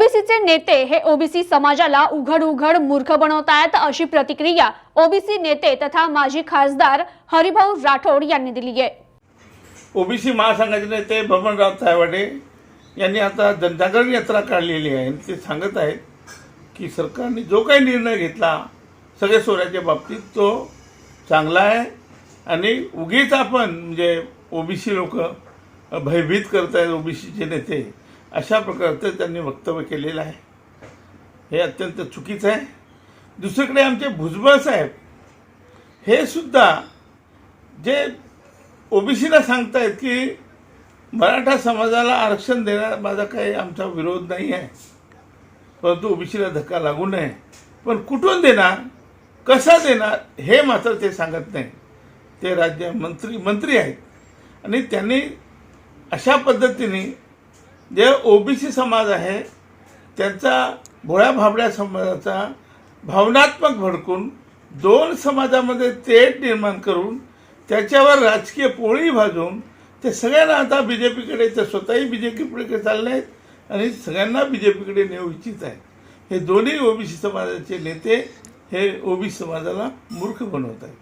ओबीसीचे नेते हे ओबीसी समाजाला उघड उघड मूर्ख बनवतायत अशी प्रतिक्रिया ओबीसी नेते तथा माजी खासदार हरिभाऊ राठोड यांनी दिली आहे. ओबीसी महासंघाचे नेते बबनराव तायवाडे यांनी आता जनजागरण यात्रा काढलेली आहे. ते सांगत आहेत की सरकारने जो काही निर्णय घेतला सगळे सोऱ्याच्या बाबतीत तो चांगला आहे आणि उगीच आपण म्हणजे ओबीसी लोक भयभीत करत आहेत ओबीसीचे नेते. अशा प्रकारचं त्यांनी वक्तव्य केलेलं आहे. हे अत्यंत चुकीचं आहे. दुसरीकडे आमचे भुजबळ साहेब हे सुद्धा जे ओबीसीला सांगतायत की मराठा समाजाला आरक्षण देणार माझा काही आमचा विरोध नाही आहे. परंतु ओबीसीला धक्का लागू नये. पण कुठून देणार? कसा देणार? हे मात्र ते सांगत नाही. ते राज्य मंत्री मंत्री आहेत. आणि त्यांनी अशा पद्धतीने जे ओबीसी समाज आहे त्यांचा भोळ्या भाबड्या समाजाचा भावनात्मक भडकून दोन समाजामध्ये तेट निर्माण करून त्याच्यावर राजकीय पोळी भाजून ते सगळ्यांना आता बी जे पीकडे ते स्वतःही बी जे पीकडे चालले आहेत आणि सगळ्यांना बी जे पीकडे नेऊ इच्छित आहेत. हे दोन्ही ओबीसी समाजाचे नेते हे ओबीसी समाजाला मूर्ख बनवत आहेत.